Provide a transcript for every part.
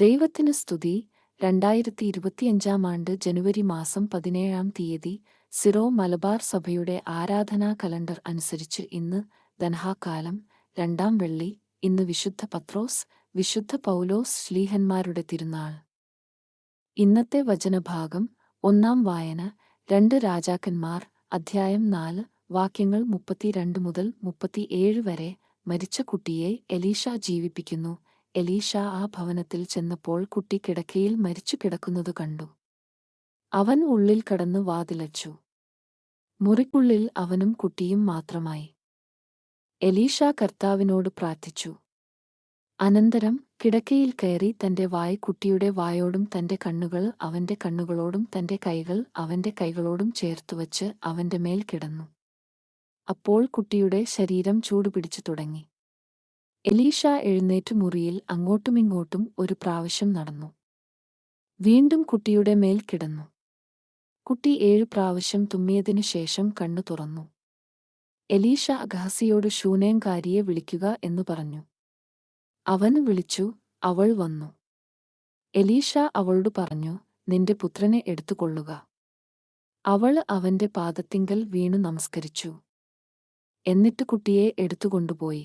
ദൈവത്തിന് സ്തുതി. രണ്ടായിരത്തി ഇരുപത്തിയഞ്ചാം ആണ്ട് ജനുവരി മാസം പതിനേഴാം തീയതി സിറോ മലബാർ സഭയുടെ ആരാധനാ കലണ്ടർ അനുസരിച്ച് ഇന്ന് ദൻഹാകാലം രണ്ടാം വെള്ളി ഇന്ന് വിശുദ്ധ പത്രോസ് വിശുദ്ധ പൗലോസ് ശ്ലീഹന്മാരുടെ തിരുനാൾ. ഇന്നത്തെ വചനഭാഗം ഒന്നാം വായന രണ്ട് രാജാക്കന്മാർ അധ്യായം നാല് വാക്യങ്ങൾ മുപ്പത്തിരണ്ട് മുതൽ മുപ്പത്തിയേഴ് വരെ മരിച്ച കുട്ടിയെ എലീഷ ജീവിപ്പിക്കുന്നു. എലീഷ ആ ഭവനത്തിൽ ചെന്നപ്പോൾ കുട്ടി കിടക്കയിൽ മരിച്ചു കിടക്കുന്നതു കണ്ടു. അവൻ ഉള്ളിൽ കടന്നു വാതിലച്ചു. മുറിക്കുള്ളിൽ അവനും കുട്ടിയും മാത്രമായി. എലീഷ കർത്താവിനോട് പ്രാർത്ഥിച്ചു. അനന്തരം കിടക്കയിൽ കയറി തന്റെ വായ് കുട്ടിയുടെ വായോടും തന്റെ കണ്ണുകൾ അവന്റെ കണ്ണുകളോടും തന്റെ കൈകൾ അവന്റെ കൈകളോടും ചേർത്തുവച്ച് അവന്റെ മേൽ കിടന്നു. അപ്പോൾ കുട്ടിയുടെ ശരീരം ചൂടുപിടിച്ചു തുടങ്ങി. എലീഷ എഴുന്നേറ്റ് മുറിയിൽ അങ്ങോട്ടുമിങ്ങോട്ടും ഒരു പ്രാവശ്യം നടന്നു. വീണ്ടും കുട്ടിയുടെ മേൽ കിടന്നു. കുട്ടി ഏഴു പ്രാവശ്യം തുമ്മിയതിനു ശേഷം കണ്ണു തുറന്നു. എലീഷ അഗഹസിയോട് ശൂനേങ്കാരിയെ വിളിക്കുക എന്നു പറഞ്ഞു. അവൻ വിളിച്ചു അവൾ വന്നു. എലീഷ അവളോട് പറഞ്ഞു നിന്റെ പുത്രനെ എടുത്തുകൊള്ളുക. അവൾ അവന്റെ പാദത്തിങ്കൽ വീണു നമസ്കരിച്ചു. എന്നിട്ട് കുട്ടിയെ എടുത്തുകൊണ്ടുപോയി.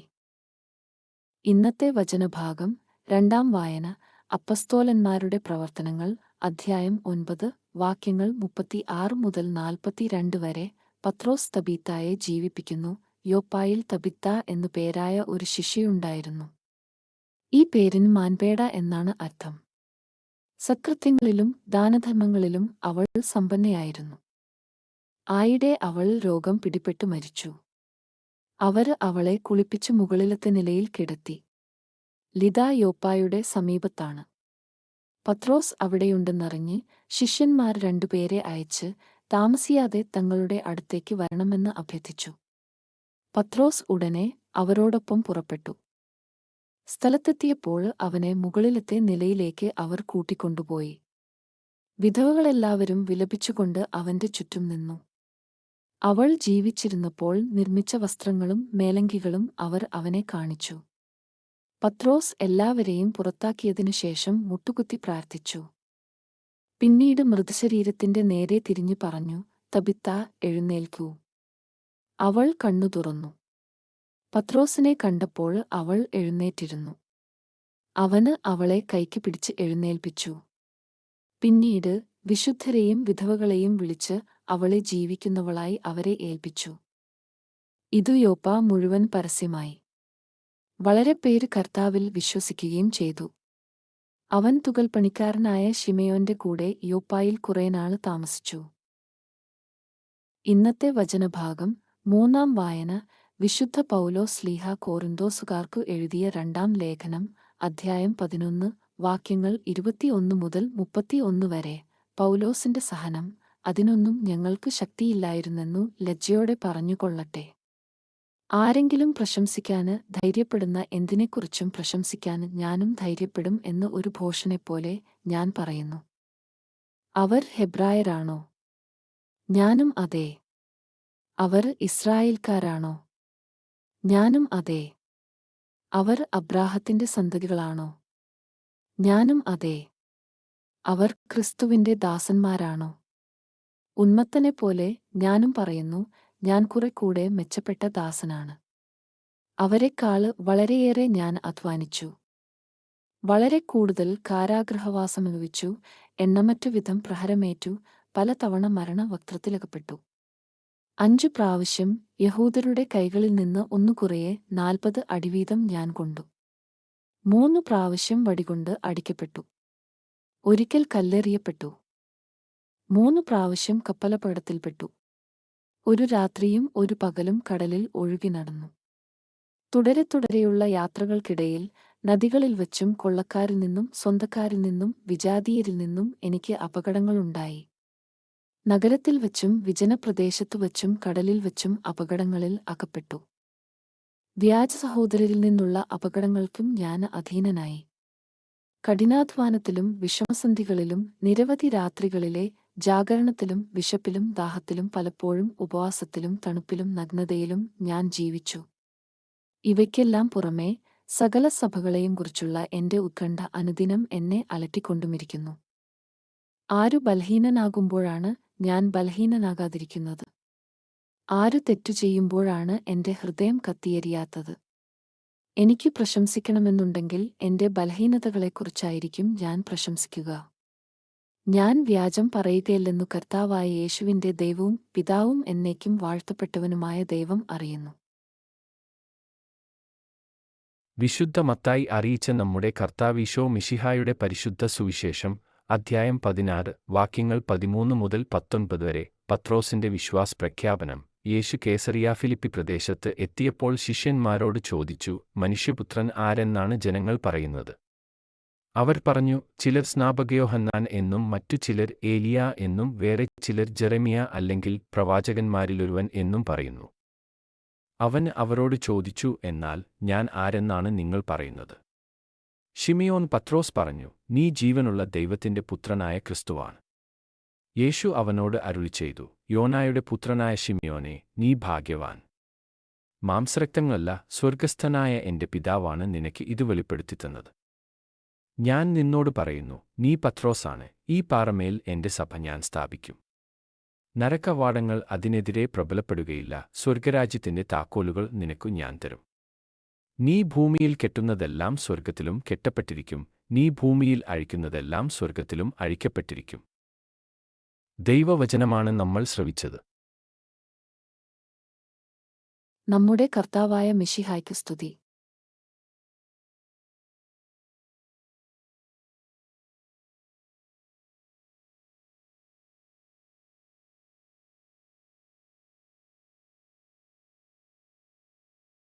ഇന്നത്തെ വചനഭാഗം രണ്ടാം വായന അപ്പസ്തോലന്മാരുടെ പ്രവർത്തനങ്ങൾ അധ്യായം ഒൻപത് വാക്യങ്ങൾ മുപ്പത്തി ആറ് മുതൽ നാൽപ്പത്തിരണ്ട് വരെ പത്രോസ് തബീത്തായെ ജീവിപ്പിക്കുന്നു. യോപ്പായിൽ തബിത്ത എന്നു പേരായ ഒരു ശിഷ്യയുണ്ടായിരുന്നു. ഈ പേരിന് മാൻപേട എന്നാണ് അർത്ഥം. സത്കൃത്യങ്ങളിലും ദാനധർമ്മങ്ങളിലും അവൾ സമ്പന്നയായിരുന്നു. ആയിടെ അവൾ രോഗം പിടിപെട്ടു മരിച്ചു. അവർ അവളെ കുളിപ്പിച്ച് മുകളിലത്തെ നിലയിൽ കിടത്തി. ലിത യോപ്പായുടെ സമീപത്താണ്. പത്രോസ് അവിടെയുണ്ടെന്നറിഞ്ഞ് ശിഷ്യന്മാർ രണ്ടുപേരെ അയച്ച് താമസിയാതെ തങ്ങളുടെ അടുത്തേക്ക് വരണമെന്ന് അഭ്യർത്ഥിച്ചു. പത്രോസ് ഉടനെ അവരോടൊപ്പം പുറപ്പെട്ടു. സ്ഥലത്തെത്തിയപ്പോൾ അവനെ മുകളിലത്തെ നിലയിലേക്ക് അവർ കൂട്ടിക്കൊണ്ടുപോയി. വിധവകളെല്ലാവരും വിലപിച്ചുകൊണ്ട് അവന്റെ ചുറ്റും നിന്നു. അവൾ ജീവിച്ചിരുന്നപ്പോൾ നിർമ്മിച്ച വസ്ത്രങ്ങളും മേലങ്കികളും അവർ അവനെ കാണിച്ചു. പത്രോസ് എല്ലാവരെയും പുറത്താക്കിയതിനു ശേഷം മുട്ടുകുത്തി പ്രാർത്ഥിച്ചു. പിന്നീട് മൃതശരീരത്തിന്റെ നേരെ തിരിഞ്ഞു പറഞ്ഞു തബിത്ത എഴുന്നേൽക്കൂ. അവൾ കണ്ണു തുറന്നു. പത്രോസിനെ കണ്ടപ്പോൾ അവൾ എഴുന്നേറ്റിരുന്നു. അവന് അവളെ കൈക്ക് പിടിച്ച് എഴുന്നേൽപ്പിച്ചു. പിന്നീട് വിശുദ്ധരെയും വിധവകളെയും വിളിച്ച് അവളെ ജീവിക്കുന്നവളായി അവരെ ഏൽപ്പിച്ചു. ഇതു യോപ്പ മുഴുവൻ പരസ്യമായി. വളരെ പേര് കർത്താവിൽ വിശ്വസിക്കുകയും ചെയ്തു. അവൻ തുകൽ പണിക്കാരനായ ഷിമയോന്റെ കൂടെ യോപ്പായിൽ കുറേ നാൾ താമസിച്ചു. ഇന്നത്തെ വചനഭാഗം മൂന്നാം വായന വിശുദ്ധ പൗലോ സ്ലീഹ കോറിന്തോസുകാർക്കു എഴുതിയ രണ്ടാം ലേഖനം അധ്യായം പതിനൊന്ന് വാക്യങ്ങൾ ഇരുപത്തിയൊന്ന് മുതൽ മുപ്പത്തിയൊന്ന് വരെ പൗലോസിന്റെ സഹനം അതിനൊന്നും ഞങ്ങൾക്ക് ശക്തിയില്ലായിരുന്നെന്നു ലജ്ജയോടെ പറഞ്ഞുകൊള്ളട്ടെ. ആരെങ്കിലും പ്രശംസിക്കാന് ധൈര്യപ്പെടുന്ന എന്തിനെക്കുറിച്ചും പ്രശംസിക്കാൻ ഞാനും ധൈര്യപ്പെടും എന്ന് ഒരു ഭോഷനെപ്പോലെ ഞാൻ പറയുന്നു. അവർ ഹെബ്രായരാണോ? ഞാനും അതെ. അവർ ഇസ്രായേൽക്കാരാണോ? ഞാനും അതെ. അവർ അബ്രാഹത്തിന്റെ സന്തതികളാണോ? ഞാനും അതെ. അവർ ക്രിസ്തുവിന്റെ ദാസന്മാരാണോ? ഉന്മത്തനെപ്പോലെ ഞാനും പറയുന്നു ഞാൻ കുറെ കൂടെ മെച്ചപ്പെട്ട ദാസനാണ്. അവരെക്കാൾ വളരെയേറെ ഞാൻ അധ്വാനിച്ചു. വളരെ കൂടുതൽ കാരാഗ്രഹവാസമനുഭവിച്ചു എണ്ണമറ്റു വിധം പ്രഹരമേറ്റു പലതവണ മരണവക്ത്രത്തിലകപ്പെട്ടു. അഞ്ചു പ്രാവശ്യം യഹൂദരുടെ കൈകളിൽ നിന്ന് ഒന്നു കുറയെ നാൽപ്പത് അടിവീതം ഞാൻ കൊണ്ടു. മൂന്നു പ്രാവശ്യം വടികൊണ്ട് അടിക്കപ്പെട്ടു. ഒരിക്കൽ കല്ലെറിയപ്പെട്ടു. മൂന്നു പ്രാവശ്യം കപ്പലപ്പടത്തിൽപ്പെട്ടു. ഒരു രാത്രിയും ഒരു പകലും കടലിൽ ഒഴുകി നടന്നു. തുടരെ തുടരെയുള്ള യാത്രകൾക്കിടയിൽ നദികളിൽ വച്ചും കൊള്ളക്കാരിൽ നിന്നും സ്വന്തക്കാരിൽ നിന്നും വിജാതീയരിൽ നിന്നും എനിക്ക് അപകടങ്ങളുണ്ടായി. നഗരത്തിൽ വച്ചും വിജനപ്രദേശത്തു വച്ചും കടലിൽ വച്ചും അപകടങ്ങളിൽ അകപ്പെട്ടു. വ്യാജ സഹോദരരിൽ നിന്നുള്ള അപകടങ്ങൾക്കും ഞാൻ അധീനനായി. കഠിനാധ്വാനത്തിലും വിഷമസന്ധികളിലും നിരവധി രാത്രികളിലെ ജാഗരണത്തിലും വിശപ്പിലും ദാഹത്തിലും പലപ്പോഴും ഉപവാസത്തിലും തണുപ്പിലും നഗ്നതയിലും ഞാൻ ജീവിച്ചു. ഇവയ്ക്കെല്ലാം പുറമേ സകല സഭകളെയും കുറിച്ചുള്ള എന്റെ ഉത്കണ്ഠ അനുദിനം എന്നെ അലട്ടിക്കൊണ്ടുമിരിക്കുന്നു. ആരു ബലഹീനനാകുമ്പോഴാണ് ഞാൻ ബലഹീനനാകാതിരിക്കുന്നത്? ആരു തെറ്റു ചെയ്യുമ്പോഴാണ് എന്റെ ഹൃദയം കത്തിയെരിയാത്തത്? എനിക്ക് പ്രശംസിക്കണമെന്നുണ്ടെങ്കിൽ എന്റെ ബലഹീനതകളെക്കുറിച്ചായിരിക്കും ഞാൻ പ്രശംസിക്കുക. ഞാൻ വ്യാജം പറയുകയില്ലെന്നു കർത്താവായ യേശുവിന്റെ ദൈവവും പിതാവും എന്നേക്കും വാഴ്ത്തപ്പെട്ടവനുമായ ദൈവം അറിയുന്നു. വിശുദ്ധ മത്തായി അറിയിച്ച നമ്മുടെ കർത്താവീശോ മിഷിഹായുടെ പരിശുദ്ധ സുവിശേഷം അധ്യായം പതിനാറ് വാക്യങ്ങൾ പതിമൂന്ന് മുതൽ പത്തൊൻപത് വരെ പത്രോസിന്റെ വിശ്വാസ് പ്രഖ്യാപനം യേശു കേസറിയ ഫിലിപ്പി പ്രദേശത്ത് എത്തിയപ്പോൾ ശിഷ്യന്മാരോട് ചോദിച്ചു മനുഷ്യപുത്രൻ ആരെന്നാണ് ജനങ്ങൾ പറയുന്നത്? അവർ പറഞ്ഞു ചിലർ സ്നാപകയോഹന്നാൻ എന്നും മറ്റു ചിലർ ഏലിയ എന്നും വേറെ ചിലർ ജെറമിയ അല്ലെങ്കിൽ പ്രവാചകന്മാരിലൊരുവൻ എന്നും പറയുന്നു. അവൻ അവരോട് ചോദിച്ചു എന്നാൽ ഞാൻ ആരെന്നാണ് നിങ്ങൾ പറയുന്നത്? ഷിമിയോൻ പത്രോസ് പറഞ്ഞു നീ ജീവനുള്ള ദൈവത്തിന്റെ പുത്രനായ ക്രിസ്തുവാണ്. യേശു അവനോട് അരുളി ചെയ്തു യോനായുടെ പുത്രനായ ഷിമിയോനെ നീ ഭാഗ്യവാൻ. മാംസരക്തങ്ങളല്ല സ്വർഗസ്ഥനായ എന്റെ പിതാവാണ് നിനക്ക് ഇത് വെളിപ്പെടുത്തിത്തന്നത് ഞാൻ നിന്നോട് പറയുന്നു നീ പത്രോസാണ് ഈ പാറമേൽ എന്റെ സഭ ഞാൻ സ്ഥാപിക്കും. നരക്കവാടങ്ങൾ അതിനെതിരെ പ്രബലപ്പെടുകയില്ല സ്വർഗരാജ്യത്തിന്റെ താക്കോലുകൾ നിനക്കു ഞാൻ തരും. നീ ഭൂമിയിൽ കെട്ടുന്നതെല്ലാം സ്വർഗത്തിലും കെട്ടപ്പെട്ടിരിക്കും നീ ഭൂമിയിൽ അഴിക്കുന്നതെല്ലാം സ്വർഗത്തിലും അഴിക്കപ്പെട്ടിരിക്കും. ദൈവവചനമാണ് നമ്മൾ ശ്രവിച്ചത്. നമ്മുടെ കർത്താവായ മിഷിഹായ്ക്ക് സ്തുതി.